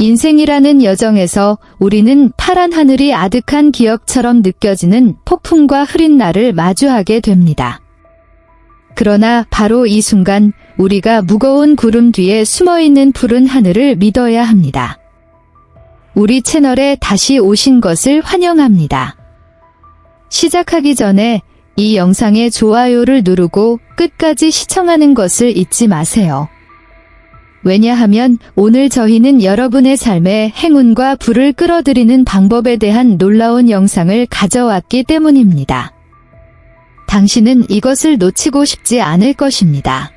인생이라는 여정에서 우리는 파란 하늘이 아득한 기억처럼 느껴지는 폭풍과 흐린 날을 마주하게 됩니다. 그러나 바로 이 순간 우리가 무거운 구름 뒤에 숨어 있는 푸른 하늘을 믿어야 합니다. 우리 채널에 다시 오신 것을 환영합니다. 시작하기 전에 이 영상에 좋아요를 누르고 끝까지 시청하는 것을 잊지 마세요. 왜냐하면 오늘 저희는 여러분의 삶에 행운과 불을 끌어들이는 방법에 대한 놀라운 영상을 가져왔기 때문입니다. 당신은 이것을 놓치고 싶지 않을 것입니다.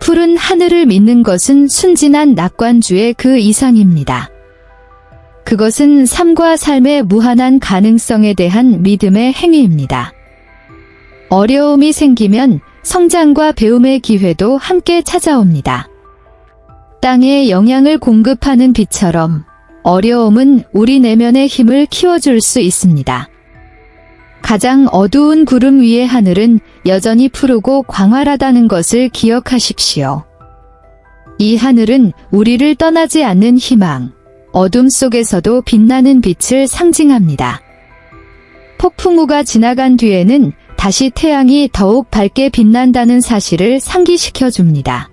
푸른 하늘을 믿는 것은 순진한 낙관주의 그 이상입니다. 그것은 삶과 삶의 무한한 가능성에 대한 믿음의 행위입니다. 어려움이 생기면 성장과 배움의 기회도 함께 찾아옵니다. 땅에 영양을 공급하는 빛처럼 어려움은 우리 내면의 힘을 키워줄 수 있습니다. 가장 어두운 구름 위의 하늘은 여전히 푸르고 광활하다는 것을 기억하십시오. 이 하늘은 우리를 떠나지 않는 희망, 어둠 속에서도 빛나는 빛을 상징합니다. 폭풍우가 지나간 뒤에는 다시 태양이 더욱 밝게 빛난다는 사실을 상기시켜 줍니다.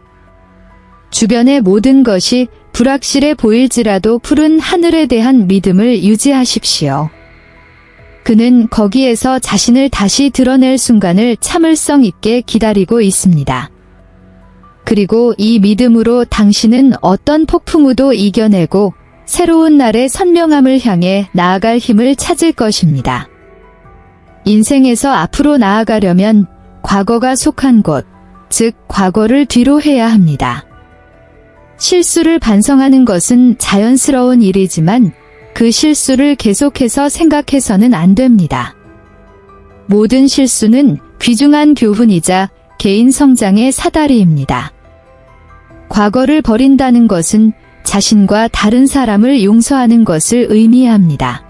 주변의 모든 것이 불확실해 보일지라도 푸른 하늘에 대한 믿음을 유지하십시오. 그는 거기에서 자신을 다시 드러낼 순간을 참을성 있게 기다리고 있습니다. 그리고 이 믿음으로 당신은 어떤 폭풍우도 이겨내고 새로운 날의 선명함을 향해 나아갈 힘을 찾을 것입니다. 인생에서 앞으로 나아가려면 과거가 속한 곳, 즉 과거를 뒤로 해야 합니다. 실수를 반성하는 것은 자연스러운 일이지만 그 실수를 계속해서 생각해서는 안 됩니다. 모든 실수는 귀중한 교훈이자 개인 성장의 사다리입니다. 과거를 버린다는 것은 자신과 다른 사람을 용서하는 것을 의미합니다.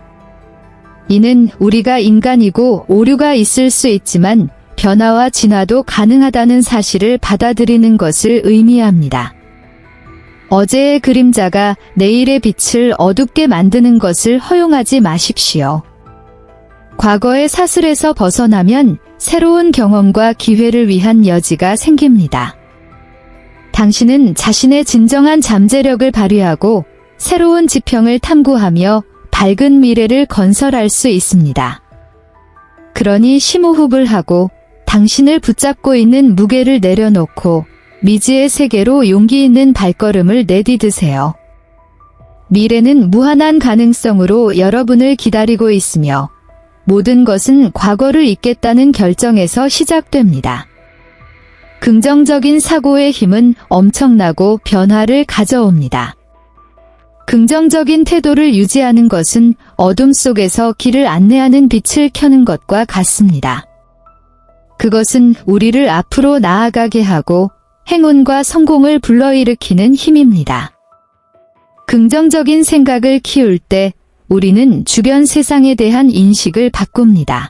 이는 우리가 인간이고 오류가 있을 수 있지만 변화와 진화도 가능하다는 사실을 받아들이는 것을 의미합니다. 어제의 그림자가 내일의 빛을 어둡게 만드는 것을 허용하지 마십시오. 과거의 사슬에서 벗어나면 새로운 경험과 기회를 위한 여지가 생깁니다. 당신은 자신의 진정한 잠재력을 발휘하고 새로운 지평을 탐구하며 밝은 미래를 건설할 수 있습니다. 그러니 심호흡을 하고 당신을 붙잡고 있는 무게를 내려놓고 미지의 세계로 용기 있는 발걸음을 내디드세요. 미래는 무한한 가능성으로 여러분을 기다리고 있으며 모든 것은 과거를 잊겠다는 결정에서 시작됩니다. 긍정적인 사고의 힘은 엄청나고 변화를 가져옵니다. 긍정적인 태도를 유지하는 것은 어둠 속에서 길을 안내하는 빛을 켜는 것과 같습니다. 그것은 우리를 앞으로 나아가게 하고 행운과 성공을 불러일으키는 힘입니다. 긍정적인 생각을 키울 때 우리는 주변 세상에 대한 인식을 바꿉니다.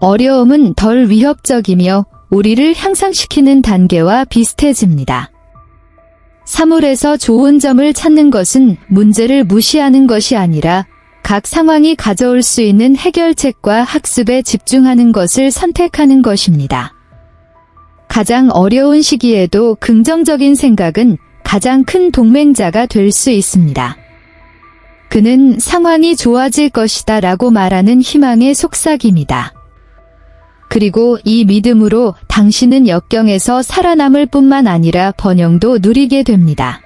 어려움은 덜 위협적이며 우리를 향상시키는 단계와 비슷해집니다. 사물에서 좋은 점을 찾는 것은 문제를 무시하는 것이 아니라 각 상황이 가져올 수 있는 해결책과 학습에 집중하는 것을 선택하는 것입니다. 가장 어려운 시기에도 긍정적인 생각은 가장 큰 동맹자가 될 수 있습니다. 그는 상황이 좋아질 것이다 라고 말하는 희망의 속삭입니다. 그리고 이 믿음으로 당신은 역경에서 살아남을 뿐만 아니라 번영도 누리게 됩니다.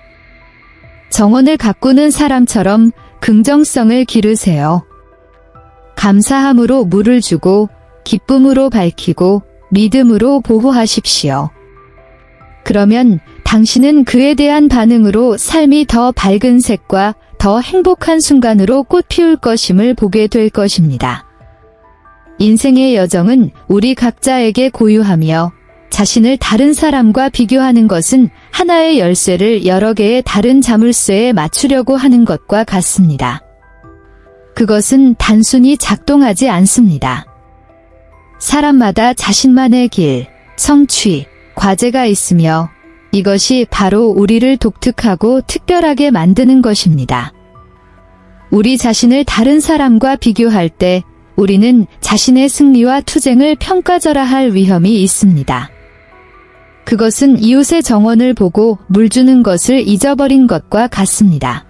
정원을 가꾸는 사람처럼 긍정성을 기르세요. 감사함으로 물을 주고 기쁨으로 밝히고 믿음으로 보호하십시오. 그러면 당신은 그에 대한 반응으로 삶이 더 밝은 색과 더 행복한 순간으로 꽃 피울 것임을 보게 될 것입니다. 인생의 여정은 우리 각자에게 고유하며 자신을 다른 사람과 비교하는 것은 하나의 열쇠를 여러 개의 다른 자물쇠에 맞추려고 하는 것과 같습니다. 그것은 단순히 작동하지 않습니다. 사람마다 자신만의 길, 성취, 과제가 있으며 이것이 바로 우리를 독특하고 특별하게 만드는 것입니다. 우리 자신을 다른 사람과 비교할 때 우리는 자신의 승리와 투쟁을 평가절하 할 위험이 있습니다. 그것은 이웃의 정원을 보고 물 주는 것을 잊어버린 것과 같습니다.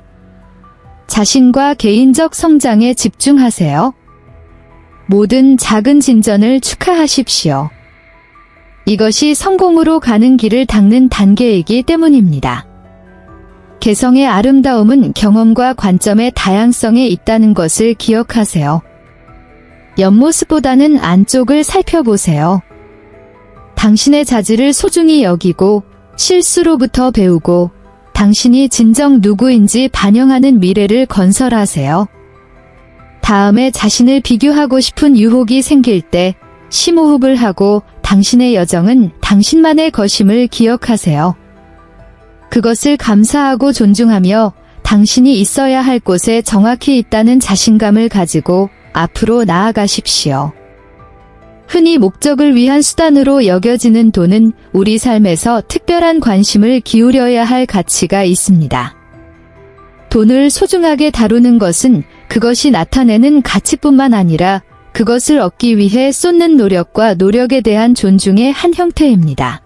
자신과 개인적 성장에 집중하세요. 모든 작은 진전을 축하하십시오. 이것이 성공으로 가는 길을 닦는 단계이기 때문입니다. 개성의 아름다움은 경험과 관점의 다양성에 있다는 것을 기억하세요. 옆모습보다는 안쪽을 살펴보세요. 당신의 자질을 소중히 여기고 실수로부터 배우고 당신이 진정 누구인지 반영하는 미래를 건설하세요. 다음에 자신을 비교하고 싶은 유혹이 생길 때 심호흡을 하고 당신의 여정은 당신만의 것임을 기억하세요. 그것을 감사하고 존중하며 당신이 있어야 할 곳에 정확히 있다는 자신감을 가지고 앞으로 나아가십시오. 흔히 목적을 위한 수단으로 여겨지는 돈은 우리 삶에서 특별한 관심을 기울여야 할 가치가 있습니다. 돈을 소중하게 다루는 것은 그것이 나타내는 가치뿐만 아니라 그것을 얻기 위해 쏟는 노력과 노력에 대한 존중의 한 형태입니다.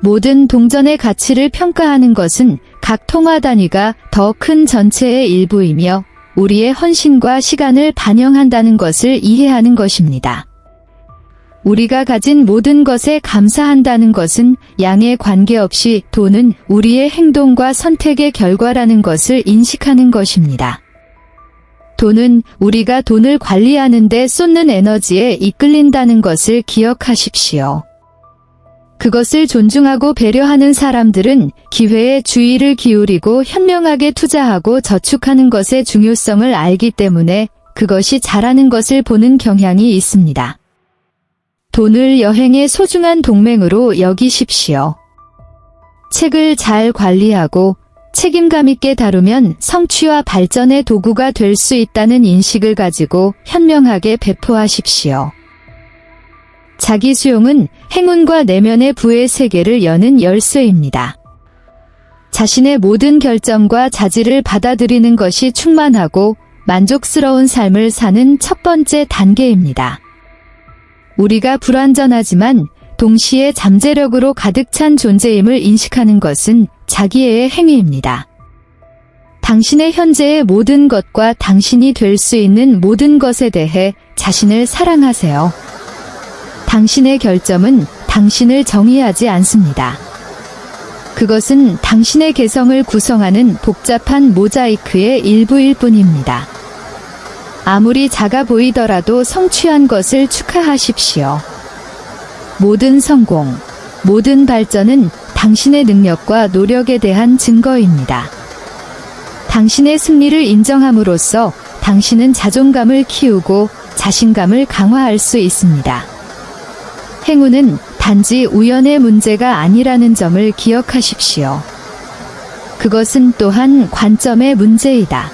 모든 동전의 가치를 평가하는 것은 각 통화 단위가 더 큰 전체의 일부이며 우리의 헌신과 시간을 반영한다는 것을 이해하는 것입니다. 우리가 가진 모든 것에 감사한다는 것은 양에 관계없이 돈은 우리의 행동과 선택의 결과라는 것을 인식하는 것입니다. 돈은 우리가 돈을 관리하는데 쏟는 에너지에 이끌린다는 것을 기억하십시오. 그것을 존중하고 배려하는 사람들은 기회에 주의를 기울이고 현명하게 투자하고 저축하는 것의 중요성을 알기 때문에 그것이 잘하는 것을 보는 경향이 있습니다. 돈을 여행의 소중한 동맹으로 여기십시오. 책을 잘 관리하고 책임감 있게 다루면 성취와 발전의 도구가 될 수 있다는 인식을 가지고 현명하게 배포하십시오. 자기 수용은 행운과 내면의 부의 세계를 여는 열쇠입니다. 자신의 모든 결정과 자질을 받아들이는 것이 충만하고 만족스러운 삶을 사는 첫 번째 단계입니다. 우리가 불완전하지만 동시에 잠재력으로 가득 찬 존재임을 인식하는 것은 자기애의 행위입니다. 당신의 현재의 모든 것과 당신이 될 수 있는 모든 것에 대해 자신을 사랑하세요. 당신의 결점은 당신을 정의하지 않습니다. 그것은 당신의 개성을 구성하는 복잡한 모자이크의 일부일 뿐입니다. 아무리 작아 보이더라도 성취한 것을 축하하십시오. 모든 성공, 모든 발전은 당신의 능력과 노력에 대한 증거입니다. 당신의 승리를 인정함으로써 당신은 자존감을 키우고 자신감을 강화할 수 있습니다. 행운은 단지 우연의 문제가 아니라는 점을 기억하십시오. 그것은 또한 관점의 문제이다.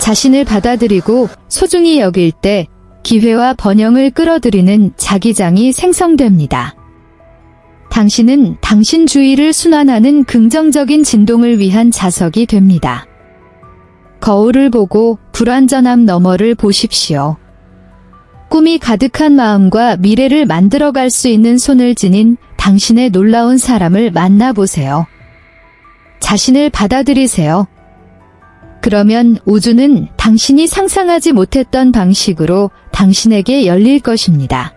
자신을 받아들이고 소중히 여길 때 기회와 번영을 끌어들이는 자기장이 생성됩니다. 당신은 당신 주위를 순환하는 긍정적인 진동을 위한 자석이 됩니다. 거울을 보고 불완전함 너머를 보십시오. 꿈이 가득한 마음과 미래를 만들어갈 수 있는 손을 지닌 당신의 놀라운 사람을 만나보세요. 자신을 받아들이세요. 그러면 우주는 당신이 상상하지 못했던 방식으로 당신에게 열릴 것입니다.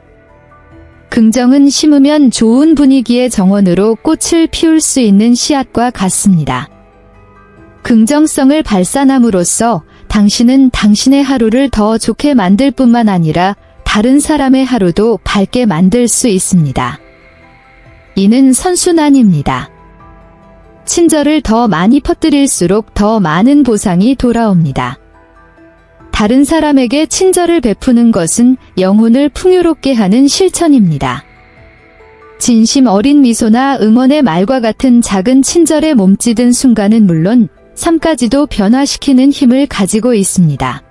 긍정은 심으면 좋은 분위기의 정원으로 꽃을 피울 수 있는 씨앗과 같습니다. 긍정성을 발산함으로써 당신은 당신의 하루를 더 좋게 만들 뿐만 아니라 다른 사람의 하루도 밝게 만들 수 있습니다. 이는 선순환입니다. 친절을 더 많이 퍼뜨릴수록 더 많은 보상이 돌아옵니다. 다른 사람에게 친절을 베푸는 것은 영혼을 풍요롭게 하는 실천입니다. 진심 어린 미소나 응원의 말과 같은 작은 친절에 몸짓은 순간은 물론 삶까지도 변화시키는 힘을 가지고 있습니다.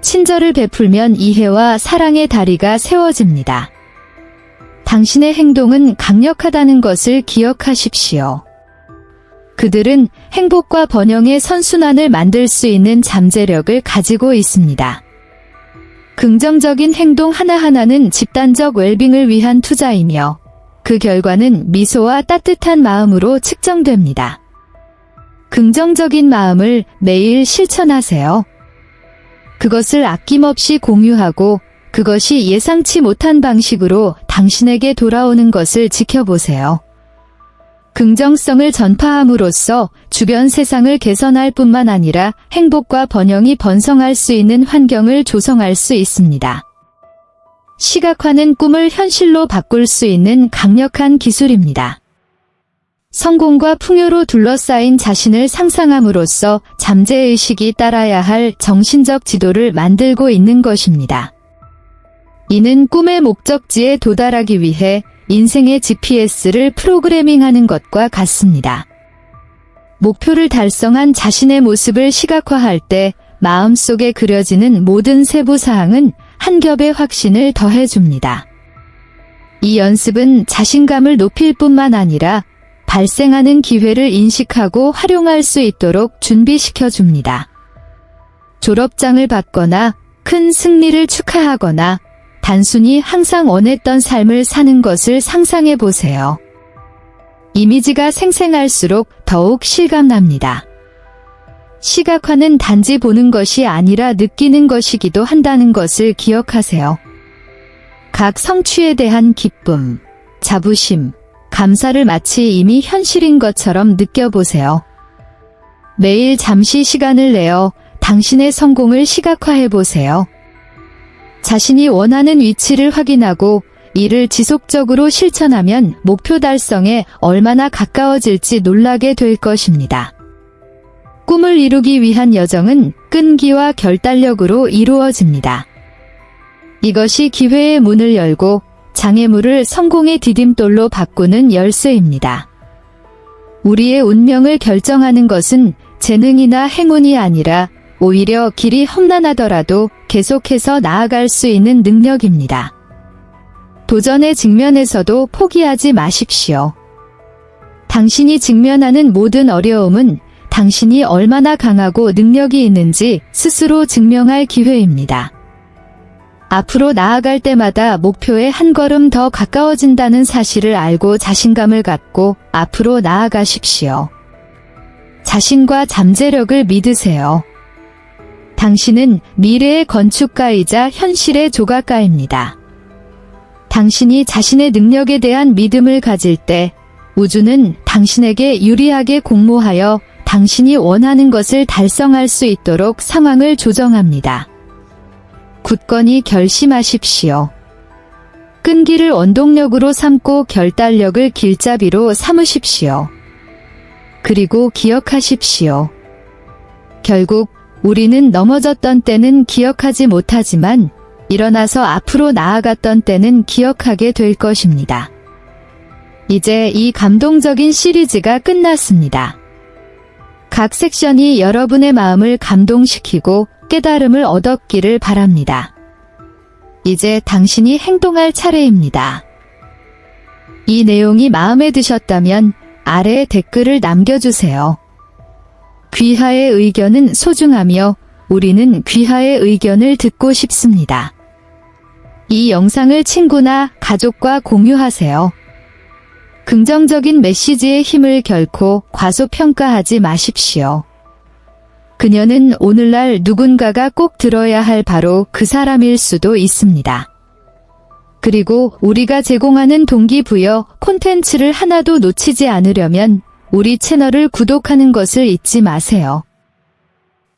친절을 베풀면 이해와 사랑의 다리가 세워집니다. 당신의 행동은 강력하다는 것을 기억하십시오. 그들은 행복과 번영의 선순환을 만들 수 있는 잠재력을 가지고 있습니다. 긍정적인 행동 하나하나는 집단적 웰빙을 위한 투자이며 그 결과는 미소와 따뜻한 마음으로 측정됩니다. 긍정적인 마음을 매일 실천하세요. 그것을 아낌없이 공유하고 그것이 예상치 못한 방식으로 당신에게 돌아오는 것을 지켜보세요. 긍정성을 전파함으로써 주변 세상을 개선할 뿐만 아니라 행복과 번영이 번성할 수 있는 환경을 조성할 수 있습니다. 시각화는 꿈을 현실로 바꿀 수 있는 강력한 기술입니다. 성공과 풍요로 둘러싸인 자신을 상상함으로써 잠재의식이 따라야 할 정신적 지도를 만들고 있는 것입니다. 이는 꿈의 목적지에 도달하기 위해 인생의 GPS를 프로그래밍하는 것과 같습니다. 목표를 달성한 자신의 모습을 시각화할 때 마음속에 그려지는 모든 세부 사항은 한 겹의 확신을 더해줍니다. 이 연습은 자신감을 높일 뿐만 아니라 발생하는 기회를 인식하고 활용할 수 있도록 준비시켜 줍니다. 졸업장을 받거나 큰 승리를 축하하거나 단순히 항상 원했던 삶을 사는 것을 상상해 보세요. 이미지가 생생할수록 더욱 실감납니다. 시각화는 단지 보는 것이 아니라 느끼는 것이기도 한다는 것을 기억하세요. 각 성취에 대한 기쁨, 자부심, 감사를 마치 이미 현실인 것처럼 느껴보세요. 매일 잠시 시간을 내어 당신의 성공을 시각화해 보세요. 자신이 원하는 위치를 확인하고 이를 지속적으로 실천하면 목표 달성에 얼마나 가까워질지 놀라게 될 것입니다. 꿈을 이루기 위한 여정은 끈기와 결단력으로 이루어집니다. 이것이 기회의 문을 열고 장애물을 성공의 디딤돌로 바꾸는 열쇠입니다. 우리의 운명을 결정하는 것은 재능이나 행운이 아니라 오히려 길이 험난하더라도 계속해서 나아갈 수 있는 능력입니다. 도전의 직면에서도 포기하지 마십시오. 당신이 직면하는 모든 어려움은 당신이 얼마나 강하고 능력이 있는지 스스로 증명할 기회입니다. 앞으로 나아갈 때마다 목표에 한 걸음 더 가까워진다는 사실을 알고 자신감을 갖고 앞으로 나아가십시오. 자신과 잠재력을 믿으세요. 당신은 미래의 건축가이자 현실의 조각가입니다. 당신이 자신의 능력에 대한 믿음을 가질 때 우주는 당신에게 유리하게 공모하여 당신이 원하는 것을 달성할 수 있도록 상황을 조정합니다. 굳건히 결심하십시오. 끈기를 원동력으로 삼고 결단력을 길잡이로 삼으십시오. 그리고 기억하십시오. 결국 우리는 넘어졌던 때는 기억하지 못하지만 일어나서 앞으로 나아갔던 때는 기억하게 될 것입니다. 이제 이 감동적인 시리즈가 끝났습니다. 각 섹션이 여러분의 마음을 감동시키고 깨달음을 얻었기를 바랍니다. 이제 당신이 행동할 차례입니다. 이 내용이 마음에 드셨다면 아래에 댓글을 남겨주세요. 귀하의 의견은 소중하며 우리는 귀하의 의견을 듣고 싶습니다. 이 영상을 친구나 가족과 공유하세요. 긍정적인 메시지의 힘을 결코 과소평가하지 마십시오. 그녀는 오늘날 누군가가 꼭 들어야 할 바로 그 사람일 수도 있습니다. 그리고 우리가 제공하는 동기부여 콘텐츠를 하나도 놓치지 않으려면 우리 채널을 구독하는 것을 잊지 마세요.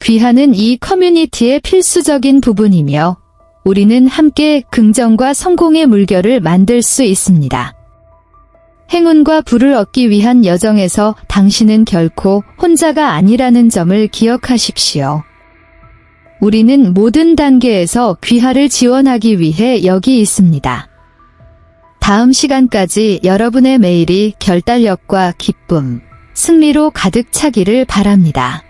귀하는 이 커뮤니티의 필수적인 부분이며 우리는 함께 긍정과 성공의 물결을 만들 수 있습니다. 행운과 부를 얻기 위한 여정에서 당신은 결코 혼자가 아니라는 점을 기억하십시오. 우리는 모든 단계에서 귀하를 지원하기 위해 여기 있습니다. 다음 시간까지 여러분의 매일이 결단력과 기쁨, 승리로 가득 차기를 바랍니다.